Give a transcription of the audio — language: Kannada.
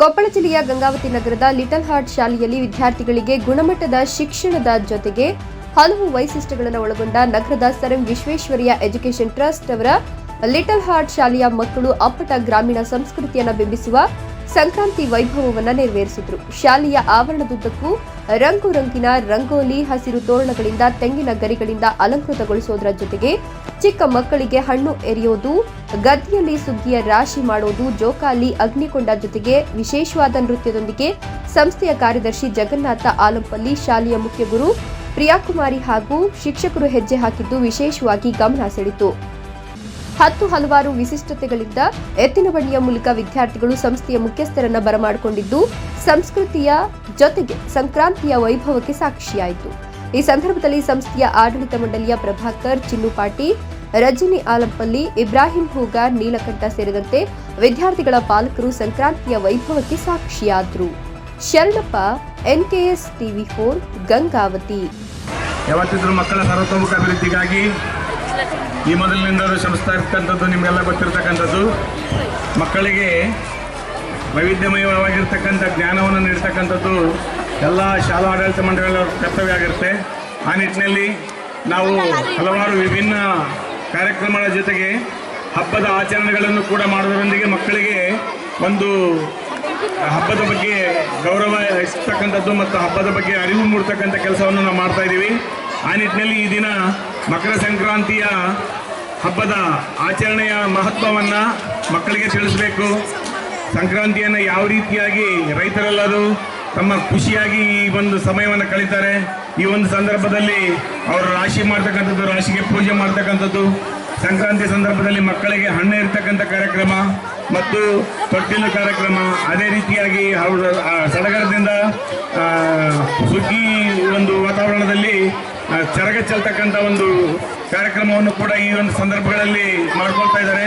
ಕೊಪ್ಪಳ ಜಿಲ್ಲೆಯ ಗಂಗಾವತಿ ನಗರದ ಲಿಟಲ್ ಹಾರ್ಟ್ ಶಾಲೆಯಲ್ಲಿ ವಿದ್ಯಾರ್ಥಿಗಳಿಗೆ ಗುಣಮಟ್ಟದ ಶಿಕ್ಷಣದ ಜೊತೆಗೆ ಹಲವು ವೈಶಿಷ್ಟ್ಯಗಳನ್ನು ಒಳಗೊಂಡ ನಗರದ sir M Visvesvaraya education trust ಅವರ ಲಿಟಲ್ ಹಾರ್ಟ್ ಶಾಲೆಯ ಮಕ್ಕಳು ಅಪ್ಪಟ ಗ್ರಾಮೀಣ ಸಂಸ್ಕೃತಿಯನ್ನು ಬಿಂಬಿಸುವ ಸಂಕ್ರಾಂತಿ ವೈಭವವನ್ನು ನೆರವೇರಿಸಿದ್ರು. ಶಾಲೆಯ ಆವರಣದುದ್ದಕ್ಕೂ ರಂಗು ರಂಗಿನ ರಂಗೋಲಿ, ಹಸಿರು ತೋರಣಗಳಿಂದ ತೆಂಗಿನ ಗರಿಗಳಿಂದ ಅಲಂಕೃತಗೊಳಿಸುವುದರ ಜೊತೆಗೆ ಚಿಕ್ಕ ಮಕ್ಕಳಿಗೆ ಹಣ್ಣು ಎರೆಯೋದು, ಗದ್ದೆಯಲ್ಲಿ ಸುಗ್ಗಿಯ ರಾಶಿ ಮಾಡೋದು, ಜೋಕಾಲಿ ಅಗ್ನಿಕೊಂಡ ಜೊತೆಗೆ ವಿಶೇಷವಾದ ನೃತ್ಯದೊಂದಿಗೆ ಸಂಸ್ಥೆಯ ಕಾರ್ಯದರ್ಶಿ ಜಗನ್ನಾಥ ಆಲಂಪಲ್ಲಿ ಶಾಲೆಯ ಮುಖ್ಯಗುರು ಪ್ರಿಯಾಕುಮಾರಿ ಹಾಗೂ ಶಿಕ್ಷಕರು ಹೆಜ್ಜೆ ಹಾಕಿದ್ದು ವಿಶೇಷವಾಗಿ ಗಮನ ಸೆಳಿತು ಹತ್ತು ಹಲವಾರು ವಿಶಿಷ್ಟತೆಗಳಿಂದ ಎತ್ತಿನ ಬಣ್ಣಿಯ ಮೂಲಕ ವಿದ್ಯಾರ್ಥಿಗಳು ಸಂಸ್ಥೆಯ ಮುಖ್ಯಸ್ಥರನ್ನ ಬರಮಾಡಿಕೊಂಡಿದ್ದು, ಸಂಸ್ಕೃತಿಯ ಜೊತೆಗೆ ಸಂಕ್ರಾಂತಿಯ ವೈಭವಕ್ಕೆ ಸಾಕ್ಷಿಯಾಯಿತು. ಈ ಸಂದರ್ಭದಲ್ಲಿ ಸಂಸ್ಥೆಯ ಆಡಳಿತ ಮಂಡಳಿಯ ಪ್ರಭಾಕರ್ ಚಿನ್ನುಪಾಟಿ ರಜನಿ ಆಲಂಪಲ್ಲಿ, ಇಬ್ರಾಹಿಂ ಹೂಗಾರ್ ನೀಲಕಂಠ ಸೇರಿದಂತೆ ವಿದ್ಯಾರ್ಥಿಗಳ ಪಾಲಕರು ಸಂಕ್ರಾಂತಿಯ ವೈಭವಕ್ಕೆ ಸಾಕ್ಷಿಯಾದರು. Sharanappa, NKS TV four, Gangavathi. ಯಾವತ್ತಿದ್ರು ಮಕ್ಕಳ ಸರ್ವತೋಮುಖ ಅಭಿವೃದ್ಧಿಗಾಗಿ ಈ ಮೊದಲಿನಿಂದಲೂ ಶ್ರಮಿಸ್ತಾ ಇರ್ತಕ್ಕಂಥದ್ದು ನಿಮಗೆಲ್ಲ ಗೊತ್ತಿರ್ತಕ್ಕಂಥದ್ದು. ಮಕ್ಕಳಿಗೆ ವೈವಿಧ್ಯಮಯವಾಗಿರ್ತಕ್ಕಂಥ ಜ್ಞಾನವನ್ನು ನೀಡ್ತಕ್ಕಂಥದ್ದು ಎಲ್ಲ ಶಾಲಾ ಆಡಳಿತ ಮಂಡಳಿಗಳ ಕರ್ತವ್ಯ ಆಗಿರುತ್ತೆ. ಆ ನಿಟ್ಟಿನಲ್ಲಿ ನಾವು ಹಲವಾರು ವಿಭಿನ್ನ ಕಾರ್ಯಕ್ರಮಗಳ ಜೊತೆಗೆ ಹಬ್ಬದ ಆಚರಣೆಗಳನ್ನು ಕೂಡ ಮಾಡೋದರೊಂದಿಗೆ ಮಕ್ಕಳಿಗೆ ಒಂದು ಹಬ್ಬದ ಬಗ್ಗೆ ಗೌರವ ಇಸ್ತಕ್ಕಂಥದ್ದು ಮತ್ತು ಹಬ್ಬದ ಬಗ್ಗೆ ಅರಿವು ಮೂಡ್ತಕ್ಕಂಥ ಕೆಲಸವನ್ನು ನಾವು ಮಾಡ್ತಾ ಇದ್ದೀವಿ. ಆ ನಿಟ್ಟಿನಲ್ಲಿ ಈ ದಿನ ಮಕರ ಸಂಕ್ರಾಂತಿಯ ಹಬ್ಬದ ಆಚರಣೆಯ ಮಹತ್ವವನ್ನು ಮಕ್ಕಳಿಗೆ ತಿಳಿಸಬೇಕು. ಸಂಕ್ರಾಂತಿಯನ್ನು ಯಾವ ರೀತಿಯಾಗಿ ರೈತರೆಲ್ಲರೂ ತಮ್ಮ ಖುಷಿಯಾಗಿ ಈ ಒಂದು ಸಮಯವನ್ನು ಕಳೀತಾರೆ. ಈ ಒಂದು ಸಂದರ್ಭದಲ್ಲಿ ಅವರು ರಾಶಿ ಮಾಡ್ತಕ್ಕಂಥದ್ದು, ರಾಶಿಗೆ ಪೂಜೆ ಮಾಡ್ತಕ್ಕಂಥದ್ದು, ಸಂಕ್ರಾಂತಿ ಸಂದರ್ಭದಲ್ಲಿ ಮಕ್ಕಳಿಗೆ ಹಣ್ಣು ಇರ್ತಕ್ಕಂಥ ಕಾರ್ಯಕ್ರಮ ಮತ್ತು ತೊಟ್ಟಿಲು ಕಾರ್ಯಕ್ರಮ. ಅದೇ ರೀತಿಯಾಗಿ ಅವರ ಸಡಗರದಿಂದ ಸುಗ್ಗಿ ಒಂದು ವಾತಾವರಣದಲ್ಲಿ ಚರಗ ಚೆಲ್ತಕ್ಕಂಥ ಒಂದು ಕಾರ್ಯಕ್ರಮವನ್ನು ಕೂಡ ಈ ಒಂದು ಸಂದರ್ಭಗಳಲ್ಲಿ ಮಾಡ್ಕೊಳ್ತಾ ಇದ್ದಾರೆ.